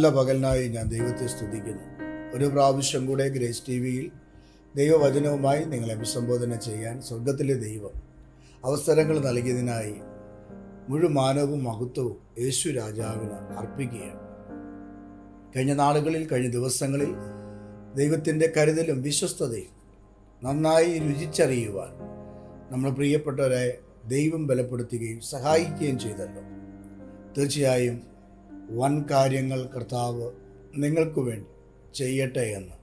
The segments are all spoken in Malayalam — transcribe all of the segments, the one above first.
നല്ല പകലിനായി ഞാൻ ദൈവത്തെ സ്തുതിക്കുന്നു. ഒരു പ്രാവശ്യം കൂടെ ഗ്രേസ് ടി വിയിൽ ദൈവവചനവുമായി നിങ്ങളെ അഭിസംബോധന ചെയ്യാൻ സ്വർഗത്തിലെ ദൈവം അവസരങ്ങൾ നൽകിയതിനായി മുഴുമാനവും മഹത്വവും യേശു രാജാവിന് അർപ്പിക്കുകയാണ്. കഴിഞ്ഞ നാളുകളിൽ കഴിഞ്ഞ ദിവസങ്ങളിൽ ദൈവത്തിന്റെ കരുതലും വിശ്വസ്തതയും നന്നായി രുചിച്ചറിയുവാൻ നമ്മൾ പ്രിയപ്പെട്ടവരെ ദൈവം ബലപ്പെടുത്തുകയും സഹായിക്കുകയും ചെയ്തല്ലോ. തീർച്ചയായും വൻ കാര്യങ്ങൾ കർത്താവ് നിങ്ങൾക്ക് വേണ്ടി ചെയ്യട്ടെ എന്ന്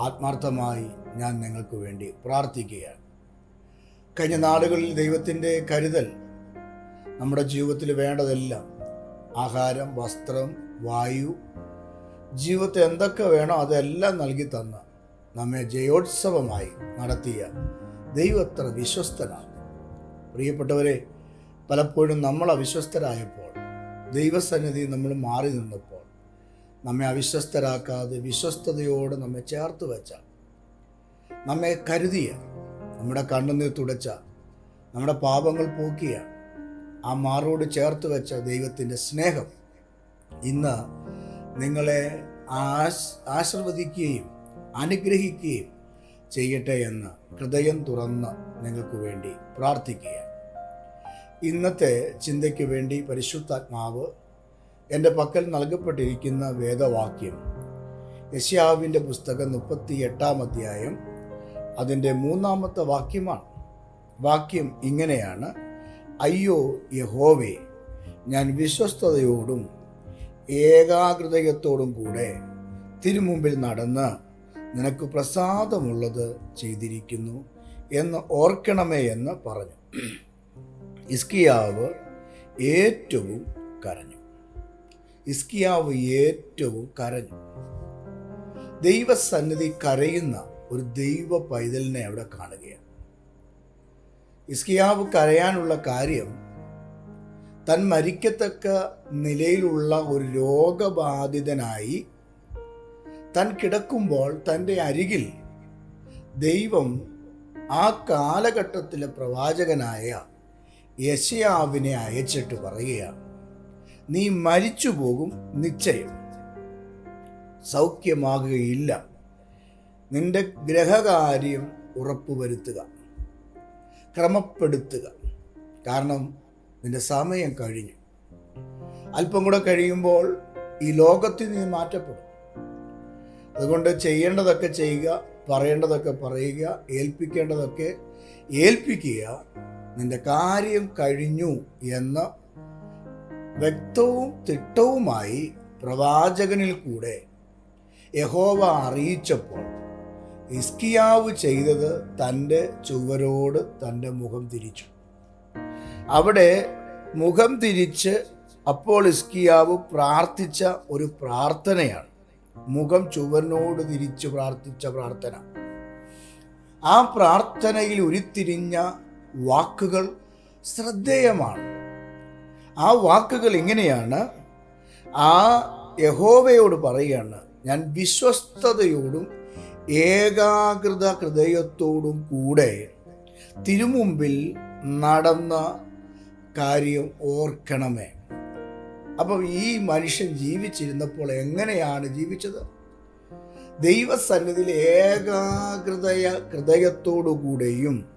ആത്മാർത്ഥമായി ഞാൻ നിങ്ങൾക്ക് വേണ്ടി പ്രാർത്ഥിക്കുകയാണ്. കഴിഞ്ഞ നാളുകളിൽ ദൈവത്തിന്റെ കരുതൽ നമ്മുടെ ജീവിതത്തിൽ വേണ്ടതെല്ലാം ആഹാരം വസ്ത്രം വായു ജീവിതത്തിൽ എന്തൊക്കെ വേണോ അതെല്ലാം നൽകി തന്ന നമ്മെ ജയോത്സവമായി നടത്തിയ ദൈവത്ര വിശ്വസ്തനാണ്. പ്രിയപ്പെട്ടവരെ പലപ്പോഴും നമ്മൾ അവിശ്വസ്തരായപ്പോൾ ദൈവസന്നിധി നമ്മൾ മാറി നിന്നപ്പോൾ നമ്മെ അവിശ്വസ്തരാക്കാതെ വിശ്വസ്തയോട് നമ്മെ ചേർത്ത് വെച്ച നമ്മെ കരുതിയ നമ്മുടെ കണ്ണുനീർ തുടച്ച നമ്മുടെ പാപങ്ങൾ പോക്കിയ ആ മാറോട് ചേർത്ത് വെച്ച ദൈവത്തിന്റെ സ്നേഹം ഇന്ന് നിങ്ങളെ ആശ് ആശീർവദിക്കുകയും അനുഗ്രഹിക്കുകയും ചെയ്യട്ടെ എന്ന് ഹൃദയം തുറന്ന് നിങ്ങൾക്ക് വേണ്ടി പ്രാർത്ഥിക്കുക ഇന്നത്തെ ചിന്തയ്ക്ക് വേണ്ടി പരിശുദ്ധാത്മാവ് എന്റെ പക്കൽ നൽകപ്പെട്ടിരിക്കുന്ന വേദവാക്യം യശ്യാവിന്റെ പുസ്തകം മുപ്പത്തി എട്ടാം അധ്യായം അതിന്റെ മൂന്നാമത്തെ വാക്യമാണ്. വാക്യം ഇങ്ങനെയാണ് അയ്യോ യഹോവേ ഞാൻ വിശ്വസ്തയോടും ഏകാഗ്രതയോടും കൂടെ തിരുമുമ്പിൽ നടന്ന് നിനക്ക് പ്രസാദമുള്ളത് ചെയ്തിരിക്കുന്നു എന്ന് ഓർക്കണമേ എന്ന് പറഞ്ഞു. ഇസ്കിയാവ് ഏറ്റവും കരഞ്ഞു. ഇസ്കിയാവ് ഏറ്റവും കരഞ്ഞു. ദൈവസന്നിധി കരയുന്ന ഒരു ദൈവ പൈതലിനെ അവിടെ കാണുകയാണ്. ഇസ്കിയാവ് കരയാനുള്ള കാര്യം തൻ മരിക്കത്തക്ക നിലയിലുള്ള ഒരു രോഗബാധിതനായി തൻ കിടക്കുമ്പോൾ തന്റെ അരികിൽ ദൈവം ആ കാലഘട്ടത്തിലെ പ്രവാചകനായ യശയാവിനെ അയച്ചിട്ട് പറയുകയാണ് നീ മരിച്ചു പോകും നിശ്ചയം. സൗഖ്യമാകുകയില്ല. നിന്റെ ഗ്രഹകാര്യം ഉറപ്പുവരുത്തുക. ക്രമപ്പെടുത്തുക. കാരണം നിന്റെ സമയം കഴിഞ്ഞു. അല്പം കൂടെ കഴിയുമ്പോൾ ഈ ലോകത്തിൽ നീ മാറ്റപ്പെടും. അതുകൊണ്ട് ചെയ്യേണ്ടതൊക്കെ ചെയ്യുക പറയേണ്ടതൊക്കെ പറയുക ഏൽപ്പിക്കേണ്ടതൊക്കെ ഏൽപ്പിക്കുക നിന്റെ കാര്യം കഴിഞ്ഞു എന്ന് വ്യക്തവും തിട്ടവുമായി പ്രവാചകനിൽ കൂടെ യഹോവ അറിയിച്ചപ്പോൾ ഇസ്കിയാവ് ചെയ്തത് തന്റെ ചുവരോട് തന്റെ മുഖം തിരിച്ചു. അവിടെ മുഖം തിരിച്ച് അപ്പോൾ ഇസ്കിയാവ് പ്രാർത്ഥിച്ച ഒരു പ്രാർത്ഥനയാണ്. മുഖം ചുവരനോട് തിരിച്ച് പ്രാർത്ഥിച്ച പ്രാർത്ഥന. ആ പ്രാർത്ഥനയിൽ ഉരുത്തിരിഞ്ഞ വാക്കുകൾ ശ്രദ്ധേയമാണ്. ആ വാക്കുകൾ എങ്ങനെയാണ്? ആ യഹോവയോട് പറയുകയാണ് ഞാൻ വിശ്വസ്തയോടും ഏകാഗ്രത ഹൃദയത്തോടും കൂടെ തിരുമുമ്പിൽ നടന്ന കാര്യം ഓർക്കണമേ. അപ്പം ഈ മനുഷ്യൻ ജീവിച്ചിരുന്നപ്പോൾ എങ്ങനെയാണ് ജീവിച്ചത്? ദൈവസന്നിധിയിൽ ഏകാഗ്രതയ ഹൃദയത്തോടുകൂടെയും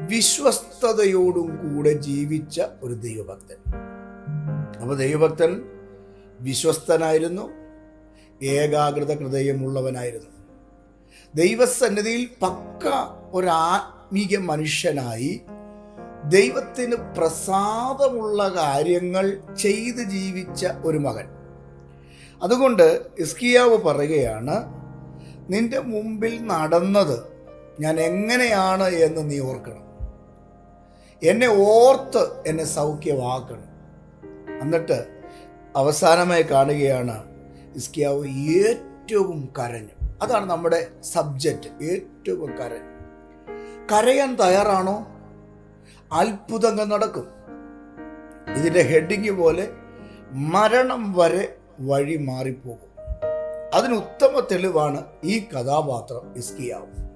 വിശ്വസ്തയോടും കൂടെ ജീവിച്ച ഒരു ദൈവഭക്തൻ. അപ്പോൾ ദൈവഭക്തൻ വിശ്വസ്തനായിരുന്നു ഏകാഗ്രത ഹൃദയമുള്ളവനായിരുന്നു. ദൈവസന്നിധിയിൽ പക്ക ഒരാത്മീക മനുഷ്യനായി ദൈവത്തിന് പ്രസാദമുള്ള കാര്യങ്ങൾ ചെയ്ത് ജീവിച്ച ഒരു മകൻ. അതുകൊണ്ട് ഇസ്കിയാവ് പറയുകയാണ് നിന്റെ മുമ്പിൽ നടന്നത് ഞാൻ എങ്ങനെയാണ് എന്ന് നീ ഓർക്കണം. എന്നെ ഓർത്ത് എന്നെ സൗഖ്യമാക്കണം. എന്നിട്ട് അവസാനമായി കാണുകയാണ് ഇസ്കിയാവ് ഏറ്റവും കരഞ്ഞു. അതാണ് നമ്മുടെ സബ്ജക്റ്റ് ഏറ്റവും കരഞ്ഞു. കരയാൻ തയ്യാറാണോ? അത്ഭുതങ്ങൾ നടക്കും. ഇതിന്റെ ഹെഡിങ് പോലെ മരണം വരെ വഴി മാറിപ്പോകും. അതിന് ഉത്തമ തെളിവാണ് ഈ കഥാപാത്രം ഇസ്കിയാവ്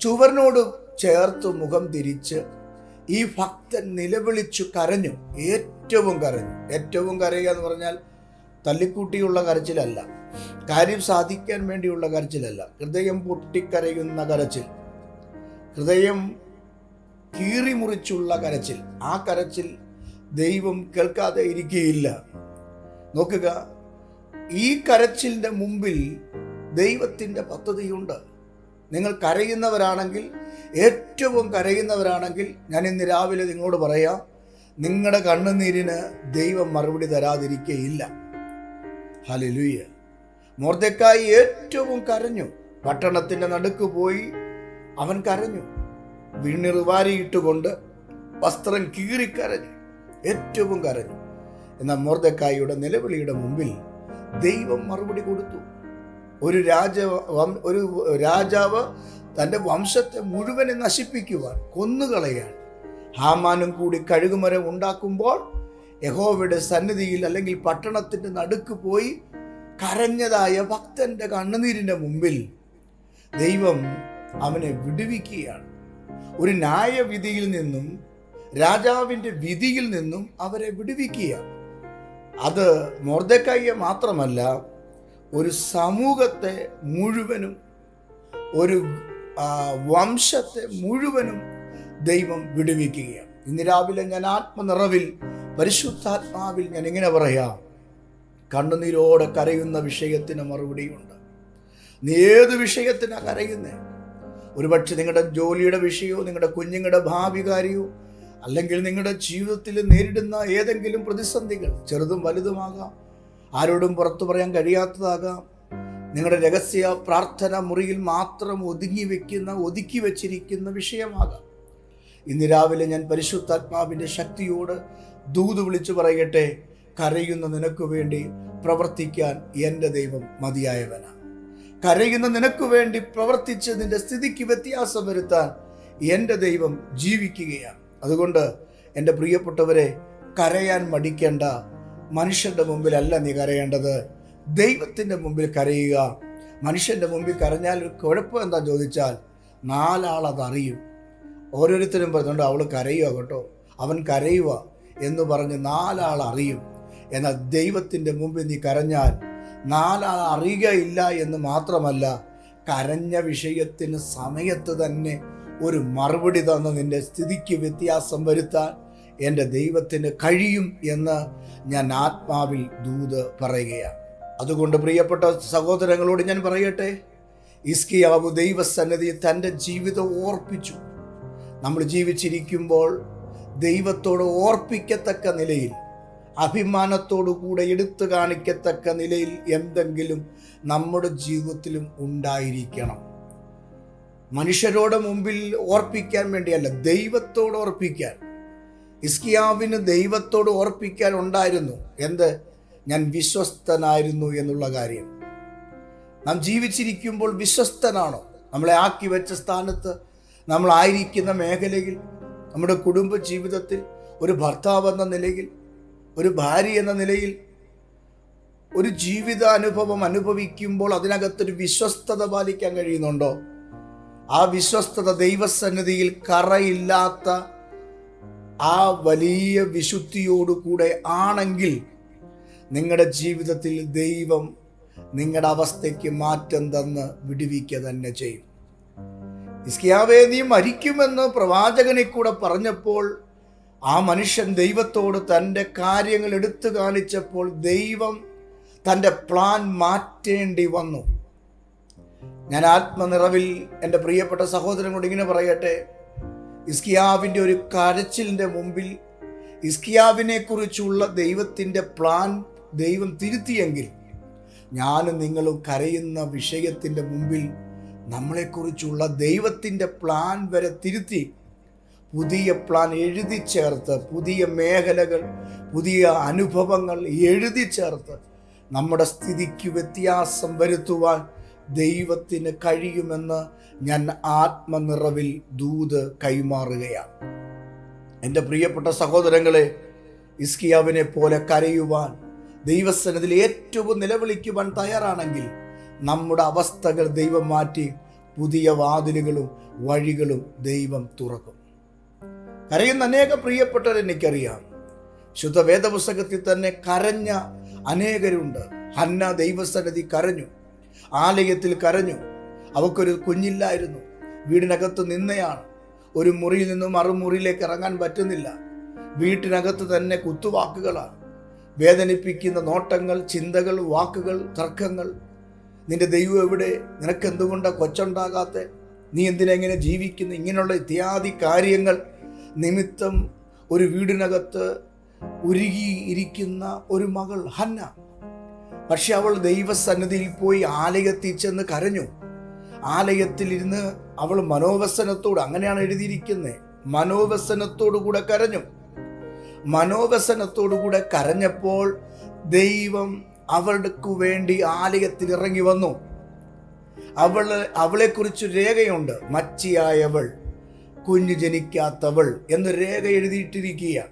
ചുവറിനോട് ചേർത്ത് മുഖം തിരിച്ച് ഈ ഭക്തൻ നിലവിളിച്ചു കരഞ്ഞു ഏറ്റവും കരഞ്ഞു. ഏറ്റവും കരയുക എന്ന് പറഞ്ഞാൽ തല്ലിക്കൂട്ടിയുള്ള കരച്ചിലല്ല കാര്യം സാധിക്കാൻ വേണ്ടിയുള്ള കരച്ചിലല്ല. ഹൃദയം പൊട്ടിക്കരയുന്ന കരച്ചിൽ ഹൃദയം കീറിമുറിച്ചുള്ള കരച്ചിൽ ആ കരച്ചിൽ ദൈവം കേൾക്കാതെ ഇരിക്കുകയില്ല. നോക്കുക ഈ കരച്ചിലിന്റെ മുമ്പിൽ ദൈവത്തിന്റെ പദ്ധതിയുണ്ട്. നിങ്ങൾ കരയുന്നവരാണെങ്കിൽ ഏറ്റവും കരയുന്നവരാണെങ്കിൽ ഞാൻ ഇന്ന് രാവിലെ നിങ്ങളോട് പറയാം നിങ്ങളുടെ കണ്ണുനീരിന് ദൈവം മറുപടി തരാതിരിക്കുകയില്ല ഹലലുയ്യ മോർദക്കായി ഏറ്റവും കരഞ്ഞു. പട്ടണത്തിന്റെ നടുക്ക് പോയി അവൻ കരഞ്ഞു. വീണിറുവാരിയിട്ടുകൊണ്ട് വസ്ത്രം കീറിക്കരഞ്ഞു ഏറ്റവും കരഞ്ഞു. എന്നാൽ മോർദക്കായിയുടെ നിലവിളിയുടെ മുമ്പിൽ ദൈവം മറുപടി കൊടുത്തു. ഒരു രാജ ഒരു രാജാവ് തന്റെ വംശത്തെ മുഴുവനെ നശിപ്പിക്കുവാൻ കൊന്നുകളയാൻ. ഹാമാനും കൂടി കഴുകുമരം ഉണ്ടാക്കുമ്പോൾ യഹോവയുടെ സന്നിധിയിൽ അല്ലെങ്കിൽ പട്ടണത്തിന്റെ നടുക്ക് പോയി കരഞ്ഞതായ ഭക്തന്റെ കണ്ണുനീരിന്റെ മുമ്പിൽ ദൈവം അവനെ വിടുവിക്കുകയാണ്. ഒരു ന്യായവിധിയിൽ നിന്നും രാജാവിന്റെ വിധിയിൽ നിന്നും അവരെ വിടുവിക്കുക അത് മോർദക്കായിയെ മാത്രമല്ല ഒരു സമൂഹത്തെ മുഴുവനും ഒരു വംശത്തെ മുഴുവനും ദൈവം വിടുവിക്കുകയാണ്. ഇന്ന് രാവിലെ ഞാൻ ആത്മനിറവിൽ പരിശുദ്ധാത്മാവിൽ ഞാൻ ഇങ്ങനെ പറയാം. കണ്ണുനീരോടെ കരയുന്ന വിഷയത്തിന് മറുപടിയുണ്ട്. നീ ഏത് വിഷയത്തിനാണ് കരയുന്നത് ഒരുപക്ഷെ നിങ്ങളുടെ ജോലിയുടെ വിഷയമോ നിങ്ങളുടെ കുഞ്ഞുങ്ങളുടെ ഭാവി കാര്യമോ അല്ലെങ്കിൽ നിങ്ങളുടെ ജീവിതത്തിൽ നേരിടുന്ന ഏതെങ്കിലും പ്രതിസന്ധികൾ ചെറുതും വലുതുമാകാം. ആരോടും പുറത്തു പറയാൻ കഴിയാത്തതാകാം. നിങ്ങളുടെ രഹസ്യ പ്രാർത്ഥന മുറിയിൽ മാത്രം ഒതുങ്ങി വെക്കുന്ന ഒതുക്കി വെച്ചിരിക്കുന്ന വിഷയമാകാം. ഇന്ന് രാവിലെ ഞാൻ പരിശുദ്ധാത്മാവിന്റെ ശക്തിയോട് ദൂത് വിളിച്ചു പറയട്ടെ. കരയുന്ന നിനക്ക് വേണ്ടി പ്രവർത്തിക്കാൻ എന്റെ ദൈവം മതിയായവനാണ് കരയുന്ന നിനക്ക് വേണ്ടി പ്രവർത്തിച്ച് നിന്റെ സ്ഥിതിക്ക് വ്യത്യാസം വരുത്താൻ എന്റെ ദൈവം ജീവിക്കുകയാണ്. അതുകൊണ്ട് എന്റെ പ്രിയപ്പെട്ടവരെ കരയാൻ മടിക്കേണ്ട. മനുഷ്യന്റെ മുമ്പിലല്ല നീ കരയേണ്ടത്. ദൈവത്തിന്റെ മുമ്പിൽ കരയുക. മനുഷ്യന്റെ മുമ്പിൽ കരഞ്ഞാൽ കുഴപ്പം എന്താ ചോദിച്ചാൽ നാലാൾ അതറിയും ഓരോരുത്തരും പറഞ്ഞുകൊണ്ട് അവൾ കരയുക കേട്ടോ. അവൻ കരയുക എന്ന് പറഞ്ഞ് നാലാൾ അറിയും. എന്നാൽ ദൈവത്തിന്റെ മുമ്പിൽ നീ കരഞ്ഞാൽ നാലാൾ അറിയുകയില്ല എന്ന് മാത്രമല്ല കരഞ്ഞ വിഷയത്തിന് സമയത്ത് തന്നെ ഒരു മറുപടി തന്ന് നിന്റെ സ്ഥിതിക്ക് വ്യത്യാസം വരുത്താൻ എന്റെ ദൈവത്തിന് കഴിയും എന്ന് ഞാൻ ആത്മാവിൽ ദൂത് പറയുകയാണ്. അതുകൊണ്ട് പ്രിയപ്പെട്ട സഹോദരങ്ങളോട് ഞാൻ പറയട്ടെ ഇസ്കിയാവ് ദൈവസന്നിധി തന്റെ ജീവിതം ഓർപ്പിച്ചു. നമ്മൾ ജീവിച്ചിരിക്കുമ്പോൾ ദൈവത്തോട് ഓർപ്പിക്കത്തക്ക നിലയിൽ അഭിമാനത്തോടു കൂടെ എടുത്തു കാണിക്കത്തക്ക നിലയിൽ എന്തെങ്കിലും നമ്മുടെ ജീവിതത്തിലും ഉണ്ടായിരിക്കണം. മനുഷ്യരോട് മുമ്പിൽ ഓർപ്പിക്കാൻ വേണ്ടിയല്ല ദൈവത്തോട് ഓർപ്പിക്കാൻ. ഇസ്കിയാവിന് ദൈവത്തോട് ഓർപ്പിക്കാൻ ഉണ്ടായിരുന്നു. എന്ത്? ഞാൻ വിശ്വസ്തനായിരുന്നു എന്നുള്ള കാര്യം. നാം ജീവിച്ചിരിക്കുമ്പോൾ വിശ്വസ്തനാണോ? നമ്മളെ ആക്കി വെച്ച സ്ഥാനത്ത് നമ്മളായിരിക്കുന്ന മേഖലയിൽ നമ്മുടെ കുടുംബ ജീവിതത്തിൽ ഒരു ഭർത്താവ് എന്ന നിലയിൽ ഒരു ഭാര്യ എന്ന നിലയിൽ ഒരു ജീവിതാനുഭവം അനുഭവിക്കുമ്പോൾ അതിനകത്തൊരു വിശ്വസ്തത പാലിക്കാൻ കഴിയുന്നുണ്ടോ? ആ വിശ്വസ്തത ദൈവസന്നിധിയിൽ കറയില്ലാത്ത ആ വലിയ വിശുദ്ധിയോടുകൂടെ ആണെങ്കിൽ നിങ്ങളുടെ ജീവിതത്തിൽ ദൈവം നിങ്ങളുടെ അവസ്ഥയ്ക്ക് മാറ്റം തന്ന് വിടുവിക്കുക തന്നെ ചെയ്യും. ഇസ്കിയാവേ നീ മരിക്കുമെന്ന് പ്രവാചകനെ കൂടെ പറഞ്ഞപ്പോൾ ആ മനുഷ്യൻ ദൈവത്തോട് തന്റെ കാര്യങ്ങൾ എടുത്തു കാണിച്ചപ്പോൾ ദൈവം തന്റെ പ്ലാൻ മാറ്റേണ്ടി വന്നു. ഞാൻ ആത്മനിറവിൽ എന്റെ പ്രിയപ്പെട്ട സഹോദരനോട് ഇങ്ങനെ പറയട്ടെ ഇസ്കിയാവിന്റെ ഒരു കരച്ചിലിന്റെ മുമ്പിൽ ഇസ്കിയാവിനെ കുറിച്ചുള്ള ദൈവത്തിന്റെ പ്ലാൻ ദൈവം തിരുത്തിയെങ്കിൽ ഞാനും നിങ്ങളും കരയുന്ന വിഷയത്തിന്റെ മുമ്പിൽ നമ്മളെക്കുറിച്ചുള്ള ദൈവത്തിന്റെ പ്ലാൻ വരെ തിരുത്തി പുതിയ പ്ലാൻ എഴുതി ചേർത്ത് പുതിയ മേഖലകൾ പുതിയ അനുഭവങ്ങൾ എഴുതി ചേർത്ത് നമ്മുടെ സ്ഥിതിക്ക് വ്യത്യാസം വരുത്തുവാൻ ദൈവത്തിന് കഴിയുമെന്ന് ഞാൻ ആത്മനിറവിൽ ദൂത് കൈമാറുകയാണ്. എന്റെ പ്രിയപ്പെട്ട സഹോദരങ്ങളെ ഇസ്കിയാവിനെ പോലെ കരയുവാൻ ദൈവസനത്തിൽ ഏറ്റവും നിലവിളിക്കുവാൻ തയ്യാറാണെങ്കിൽ നമ്മുടെ അവസ്ഥകൾ ദൈവം മാറ്റി പുതിയ വാതിലുകളും വഴികളും ദൈവം തുറക്കും. കരയുന്ന അനേക പ്രിയപ്പെട്ടവർ എനിക്കറിയാം. ശുദ്ധ വേദപുസ്തകത്തിൽ തന്നെ കരഞ്ഞ അനേകരുണ്ട്. ഹന്ന ദൈവസന്നിധി കരഞ്ഞു. ആലയത്തിൽ കരഞ്ഞു. അവക്കൊരു കുഞ്ഞില്ലായിരുന്നു. വീടിനകത്ത് നിന്നയാണ് ഒരു മുറിയിൽ നിന്നും മറുമുറിയിലേക്ക് ഇറങ്ങാൻ പറ്റുന്നില്ല. വീട്ടിനകത്ത് തന്നെ കുത്തുവാക്കുകളാണ്. വേദനിപ്പിക്കുന്ന നോട്ടങ്ങൾ ചിന്തകൾ വാക്കുകൾ തർക്കങ്ങൾ. നിന്റെ ദൈവം എവിടെ? നിനക്ക് എന്തുകൊണ്ടാണ് കൊച്ചുണ്ടാകാത്ത? നീ എന്തിനെങ്ങനെ ജീവിക്കുന്നു? ഇങ്ങനെയുള്ള ഇത്യാദി കാര്യങ്ങൾ നിമിത്തം ഒരു വീടിനകത്ത് ഉരുകിയിരിക്കുന്ന ഒരു മകൾ ഹന്ന പക്ഷെ അവൾ ദൈവസന്നിധിയിൽ പോയി ആലയത്തിൽ ചെന്ന് കരഞ്ഞു. ആലയത്തിലിരുന്ന് അവൾ മനോവസനത്തോട് അങ്ങനെയാണ് എഴുതിയിരിക്കുന്നത് മനോവസനത്തോടു കൂടെ കരഞ്ഞു. മനോവസനത്തോടു കൂടെ കരഞ്ഞപ്പോൾ ദൈവം അവൾക്ക് വേണ്ടി ആലയത്തിൽ ഇറങ്ങി വന്നു. അവൾ അവളെക്കുറിച്ച് രേഖയുണ്ട്. മച്ചിയായവൾ കുഞ്ഞു ജനിക്കാത്തവൾ എന്ന് രേഖ എഴുതിയിട്ടിരിക്കുക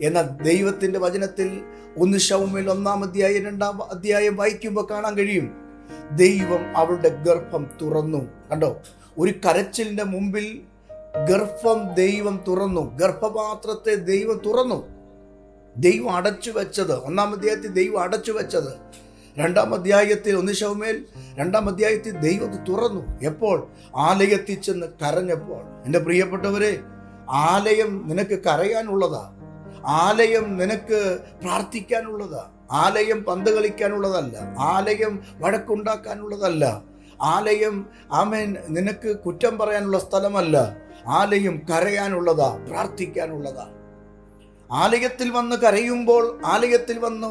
എന്നാൽ ദൈവത്തിന്റെ വചനത്തിൽ ഒന്ന് ശൗമിൽ ഒന്നാം അധ്യായം രണ്ടാം അധ്യായം വായിക്കുമ്പോൾ കാണാൻ കഴിയും. ദൈവം അവളുടെ ഗർഭം തുറന്നു. കണ്ടോ? ഒരു കരച്ചിലിന്റെ മുമ്പിൽ ഗർഭം ദൈവം തുറന്നു. ഗർഭപാത്രത്തെ ദൈവം തുറന്നു. ദൈവം അടച്ചു വെച്ചത്. ഒന്നാം അധ്യായത്തിൽ ദൈവം അടച്ചു വെച്ചത്. രണ്ടാം അധ്യായത്തിൽ ഒന്ന് ശവമേൽ രണ്ടാം അധ്യായത്തിൽ ദൈവം തുറന്നു. എപ്പോൾ? ആലയത്തിൽ ചെന്ന് കരഞ്ഞപ്പോൾ. എന്റെ പ്രിയപ്പെട്ടവരെ ആലയം നിനക്ക് കരയാനുള്ളതാ. ആലയം നിനക്ക് പ്രാർത്ഥിക്കാനുള്ളതാ. ആലയം പന്ത് കളിക്കാനുള്ളതല്ല. ആലയം വഴക്കുണ്ടാക്കാനുള്ളതല്ല. ആലയം ആമേൻ നിനക്ക് കുറ്റം പറയാനുള്ള സ്ഥലമല്ല. ആലയം കരയാനുള്ളതാ പ്രാർത്ഥിക്കാനുള്ളതാ. ആലയത്തിൽ വന്ന് കരയുമ്പോൾ ആലയത്തിൽ വന്ന്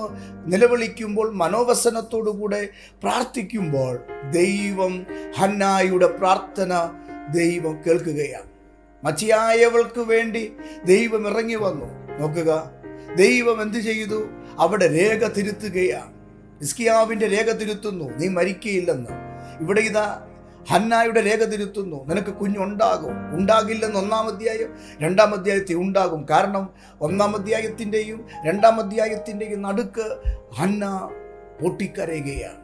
നിലവിളിക്കുമ്പോൾ മനോവസനത്തോടുകൂടെ പ്രാർത്ഥിക്കുമ്പോൾ ദൈവം ഹന്നായുടെ പ്രാർത്ഥന ദൈവം കേൾക്കുകയാണ്. മച്ചിയായവൾക്ക് വേണ്ടി ദൈവം ഇറങ്ങി വന്നു. നോക്കുക. ദൈവം എന്ത് ചെയ്തു? അവിടെ രേഖ തിരുത്തുകയാണ്. ഇസ്കിയാവിന്റെ രേഖ തിരുത്തുന്നു. നീ മരിക്കയില്ലെന്ന്. ഇവിടെ ഇതാ ഹന്നായുടെ രേഖ തിരുത്തുന്നു. നിനക്ക് കുഞ്ഞുണ്ടാകും. ഉണ്ടാകില്ലെന്ന് ഒന്നാം അധ്യായം രണ്ടാം അധ്യായത്തിൽ ഉണ്ടാകും. കാരണം ഒന്നാം അധ്യായത്തിന്റെയും രണ്ടാം അധ്യായത്തിന്റെയും നടുക്ക് ഹന്ന പൊട്ടിക്കരയുകയാണ്.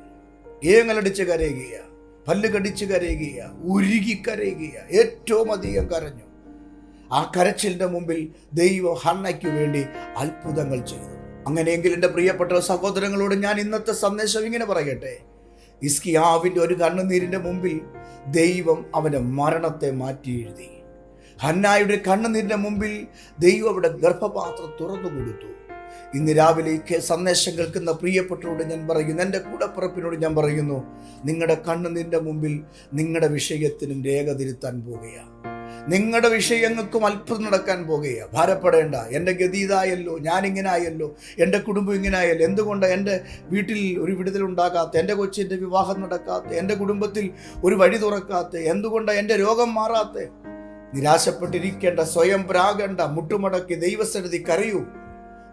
ഏങ്ങലടിച്ച് കരയുകയാണ്. പല്ല് കടിച്ച് കരയുകയാണ്. ഉരുകി കരയുകയാണ്. ഏറ്റവും അധികം കരഞ്ഞു. ആ കരച്ചിലിന്റെ മുമ്പിൽ ദൈവം ഹണ്ണയ്ക്ക് വേണ്ടി അത്ഭുതങ്ങൾ ചെയ്തു. അങ്ങനെയെങ്കിൽ എന്റെ പ്രിയപ്പെട്ട സഹോദരങ്ങളോട് ഞാൻ ഇന്നത്തെ സന്ദേശം ഇങ്ങനെ പറയട്ടെ. ഇസ്കിയാവിന്റെ ഒരു കണ്ണുനീരിന്റെ മുമ്പിൽ ദൈവം അവന്റെ മരണത്തെ മാറ്റി എഴുതി. ഹന്നായുടെ കണ്ണുനീരിന്റെ മുമ്പിൽ ദൈവം അവിടെ ഗർഭപാത്രം തുറന്നു കൊടുത്തു. ഇന്ന് രാവിലെ സന്ദേശം കേൾക്കുന്ന പ്രിയപ്പെട്ടവരോട് ഞാൻ പറയുന്നു എന്റെ കൂടപ്പിറപ്പിനോട് ഞാൻ പറയുന്നു നിങ്ങളുടെ കണ്ണുനീരിന്റെ മുമ്പിൽ നിങ്ങളുടെ വിഷയത്തിനും രേഖ തിരുത്താൻ പോവുകയാണ്. നിങ്ങളുടെ വിഷയങ്ങൾക്കും അത്ഭുതം നടക്കാൻ പോകുകയാണ് ഭാരപ്പെടേണ്ട. എന്റെ ഗതി ഇതായല്ലോ ഞാനിങ്ങനെ ആയല്ലോ എന്റെ കുടുംബം ഇങ്ങനെ ആയല്ലോ എന്തുകൊണ്ട് എന്റെ വീട്ടിൽ ഒരു വിടുതലുണ്ടാകാത്ത എന്റെ കൊച്ചിന്റെ വിവാഹം നടക്കാത്ത എന്റെ കുടുംബത്തിൽ ഒരു വഴി തുറക്കാത്ത എന്തുകൊണ്ട് എന്റെ രോഗം മാറാത്ത? നിരാശപ്പെട്ടിരിക്കേണ്ട സ്വയം പ്രാകണ്ട മുട്ടുമടക്കി ദൈവസന്നിധി കരയൂ.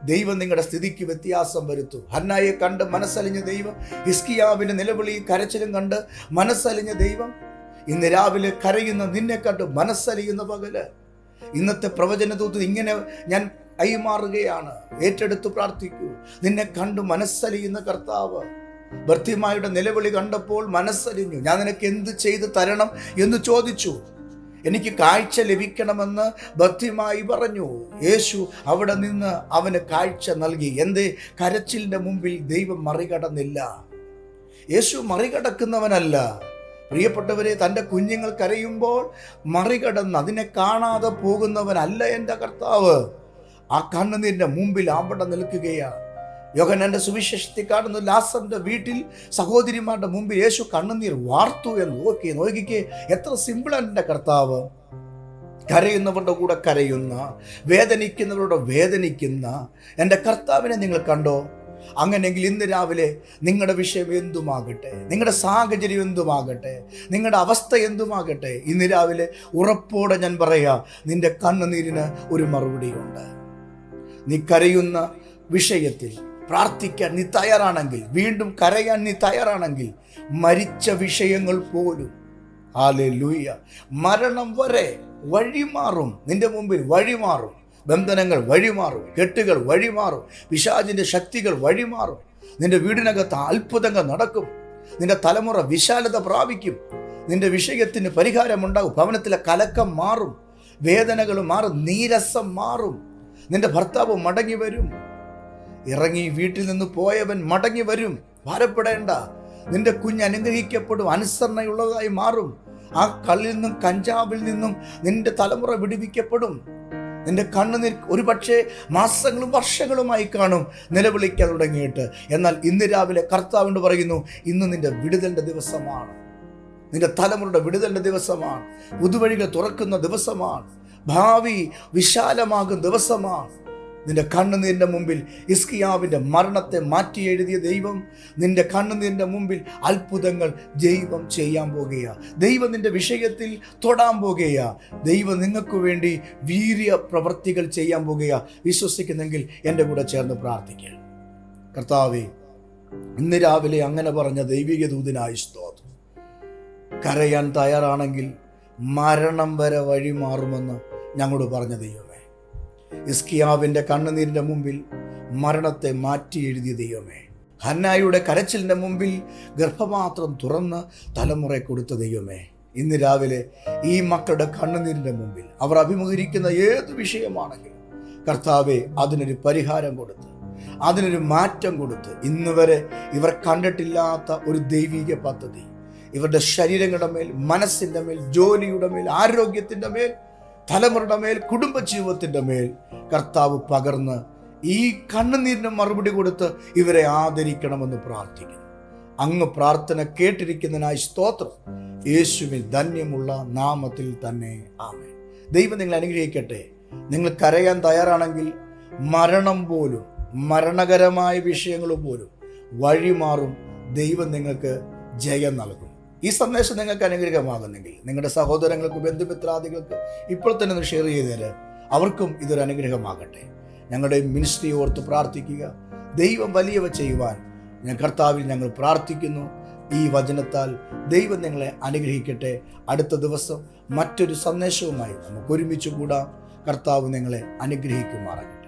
ദൈവം നിങ്ങളുടെ സ്ഥിതിക്ക് വ്യത്യാസം വരുത്തു. ഹന്നായെ കണ്ട് മനസ്സലിഞ്ഞ ദൈവം ഹിസ്കിയാവിന്റെ നിലവിളി കരച്ചിലും കണ്ട് മനസ്സലിഞ്ഞ ദൈവം ഇന്ന് രാവിലെ കരയുന്ന നിന്നെ കണ്ട് മനസ്സലിയുന്ന പകൽ. ഇന്നത്തെ പ്രവചനദൂത്ത് ഇങ്ങനെ ഞാൻ കൈമാറുകയാണ്. ഏറ്റെടുത്ത് പ്രാർത്ഥിക്കൂ. നിന്നെ കണ്ട് മനസ്സലിയുന്ന കർത്താവ്. ഭർത്തിമായുടെ നിലവിളി കണ്ടപ്പോൾ മനസ്സലിഞ്ഞു. ഞാൻ നിനക്ക് എന്ത് ചെയ്ത് തരണം എന്ന് ചോദിച്ചു. എനിക്ക് കാഴ്ച ലഭിക്കണമെന്ന് ഭക്തിമായി പറഞ്ഞു. യേശു അവിടെ നിന്ന് അവന് കാഴ്ച നൽകി. എന്തേ? കരച്ചിലിന്റെ മുമ്പിൽ ദൈവം മറികടന്നില്ല. യേശു മറികടക്കുന്നവനല്ല. പ്രിയപ്പെട്ടവരെ തന്റെ കുഞ്ഞുങ്ങൾ കരയുമ്പോൾ മറികടന്ന് അതിനെ കാണാതെ പോകുന്നവനല്ല എന്റെ കർത്താവ്. ആ കണ്ണുനീരിന്റെ മുമ്പിൽ അവിടെ നിൽക്കുകയാണ്. യോഹനന്റെ സുവിശേഷത്തിൽ കാണുന്ന ലാസറിന്റെ വീട്ടിൽ സഹോദരിമാരുടെ മുമ്പിൽ യേശു കണ്ണുനീർ വാർത്തു എന്ന് നോക്കി നോക്കിക്കേ എത്ര സിമ്പിളാണ് എന്റെ കർത്താവ്. കരയുന്നവരുടെ കൂടെ കരയുന്ന വേദനിക്കുന്നവരുടെ വേദനിക്കുന്ന എന്റെ കർത്താവിനെ നിങ്ങൾ കണ്ടോ? അങ്ങനെയെങ്കിൽ ഇന്ന് രാവിലെ നിങ്ങളുടെ വിഷയം എന്തുമാകട്ടെ? നിങ്ങളുടെ സാഹചര്യം എന്തുമാകട്ടെ? നിങ്ങളുടെ അവസ്ഥ എന്തുമാകട്ടെ? ഇന്ന് രാവിലെ ഉറപ്പോടെ ഞാൻ പറയാ നിന്റെ കണ്ണുനീരിന് ഒരു മറുപടിയുണ്ട്. നീ കരയുന്ന വിഷയത്തിൽ പ്രാർത്ഥിക്കാൻ നീ തയ്യാറാണെങ്കിൽ വീണ്ടും കരയാൻ നീ തയ്യാറാണെങ്കിൽ മരിച്ച വിഷയങ്ങൾ പോലും ആലെ ലൂയ മരണം വരെ വഴിമാറും നിന്റെ മുമ്പിൽ വഴിമാറും. ബന്ധനങ്ങൾ വഴിമാറും കെട്ടുകൾ വഴിമാറും പിശാചിന്റെ ശക്തികൾ വഴിമാറും. നിന്റെ വീടിനകത്ത് അത്ഭുതങ്ങൾ നടക്കും. നിന്റെ തലമുറ വിശാലത പ്രാപിക്കും. നിന്റെ വിഷയത്തിന് പരിഹാരമുണ്ടാകും. ഭവനത്തിലെ കലക്കം മാറും. വേദനകൾ മാറും. നീരസം മാറും. നിന്റെ ഭർത്താവ് മടങ്ങി വരും. ഇറങ്ങി വീട്ടിൽ നിന്ന് പോയവൻ മടങ്ങി വരും. ഭാരപ്പെടേണ്ട. നിന്റെ കുഞ്ഞ് അനുഗ്രഹിക്കപ്പെടും. അനുസരണയുള്ളതായി മാറും. ആ കള്ളിൽ നിന്നും കഞ്ചാവിൽ നിന്നും നിന്റെ തലമുറ വിടുവിക്കപ്പെടും. നിന്റെ കണ്ണുനീർ ഒരു പക്ഷേ മാസങ്ങളും വർഷങ്ങളുമായി കാണും. നിലവിളിക്കാൻ തുടങ്ങിയിട്ട്. എന്നാൽ ഇന്ന് രാവിലെ കർത്താവിനോട് പറയുന്നു? ഇന്ന് നിന്റെ വിടുതലിന്റെ ദിവസമാണ്. നിന്റെ തലമുറയുടെ വിടുതലിന്റെ ദിവസമാണ്. പുതുവഴികൾ തുറക്കുന്ന ദിവസമാണ്. ഭാവി വിശാലമാകും ദിവസമാണ്. നിന്റെ കണ്ണുനീരിന്റെ മുമ്പിൽ ഇസ്കിയാവിന്റെ മരണത്തെ മാറ്റി എഴുതിയ ദൈവം. നിന്റെ കണ്ണുനീരിന്റെ മുമ്പിൽ അത്ഭുതങ്ങൾ ദൈവം ചെയ്യാൻ പോകുകയാ. ദൈവം നിന്റെ വിഷയത്തിൽ തൊടാൻ പോകുകയാ. ദൈവം നിങ്ങൾക്ക് വേണ്ടി വീര്യ പ്രവൃത്തികൾ ചെയ്യാൻ പോകുകയാ. വിശ്വസിക്കുന്നെങ്കിൽ എന്റെ കൂടെ ചേർന്ന് പ്രാർത്ഥിക്കുക കർത്താവേ ഇന്ന് രാവിലെ അങ്ങനെ പറഞ്ഞ ദൈവിക ദൂതനായി സ്തോത്രം. കരയാൻ തയ്യാറാണെങ്കിൽ മരണം വരെ വഴി മാറുമെന്ന് ഞങ്ങളോട് പറഞ്ഞ ദൈവമേ ഇസ്കിയാവിന്റെ കണ്ണുനീരിന്റെ മുമ്പിൽ മരണത്തെ മാറ്റി എഴുതിയ ദൈവമേ. ഹന്നായുടെ കരച്ചിലിന്റെ മുമ്പിൽ ഗർഭപാത്രം തുറന്ന് തലമുറ കൊടുത്ത ദൈവമേ. ഇന്ന് രാവിലെ ഈ മക്കളുടെ കണ്ണുനീരിന്റെ മുമ്പിൽ അവർ അഭിമുഖീകരിക്കുന്ന ഏത് വിഷയമാണെങ്കിലും കർത്താവെ അതിനൊരു പരിഹാരം കൊടുത്ത് അതിനൊരു മാറ്റം കൊടുത്ത് ഇന്ന് വരെ ഇവർ കണ്ടിട്ടില്ലാത്ത ഒരു ദൈവിക പദ്ധതി. ഇവരുടെ ശരീരങ്ങളുടെ മേൽ മനസ്സിന്റെ മേൽ ജോലിയുടെ മേൽ ആരോഗ്യത്തിന്റെ മേൽ തലമുറയുടെ മേൽ കുടുംബജീവിതത്തിന്റെ മേൽ കർത്താവ് പകർന്ന് ഈ കണ്ണുനീരിന് മറുപടി കൊടുത്ത് ഇവരെ ആദരിക്കണമെന്ന് പ്രാർത്ഥിക്കുന്നു. അങ്ങ് പ്രാർത്ഥന കേട്ടിരിക്കുന്നതിനായി സ്തോത്രം. യേശുവിൽ ധന്യമുള്ള നാമത്തിൽ തന്നെ ആമേ ദൈവം നിങ്ങൾ അനുഗ്രഹിക്കട്ടെ. നിങ്ങൾ കരയാൻ തയ്യാറാണെങ്കിൽ മരണം പോലും മരണകരമായ വിഷയങ്ങൾ പോലും വഴിമാറും. ദൈവം നിങ്ങൾക്ക് ജയം നൽകും. ഈ സന്ദേശം നിങ്ങൾക്ക് അനുഗ്രഹമാകുന്നെങ്കിൽ നിങ്ങളുടെ സഹോദരങ്ങൾക്ക് ബന്ധുമിത്രാദികൾക്ക് ഇപ്പോൾ തന്നെ ഒന്ന് ഷെയർ ചെയ്ത് അവർക്കും ഇതൊരു അനുഗ്രഹമാകട്ടെ. ഞങ്ങളുടെ മിനിസ്ട്രി ഓർത്ത് പ്രാർത്ഥിക്കുക. ദൈവം വലിയവ ചെയ്യുവാൻ ഞാൻ കർത്താവിൽ ഞങ്ങൾ പ്രാർത്ഥിക്കുന്നു. ഈ വചനത്താൽ ദൈവം നിങ്ങളെ അനുഗ്രഹിക്കട്ടെ. അടുത്ത ദിവസം മറ്റൊരു സന്ദേശവുമായി നമുക്ക് ഒരുമിച്ച് കൂടാം. കർത്താവ് നിങ്ങളെ അനുഗ്രഹിക്കുമാറാകട്ടെ.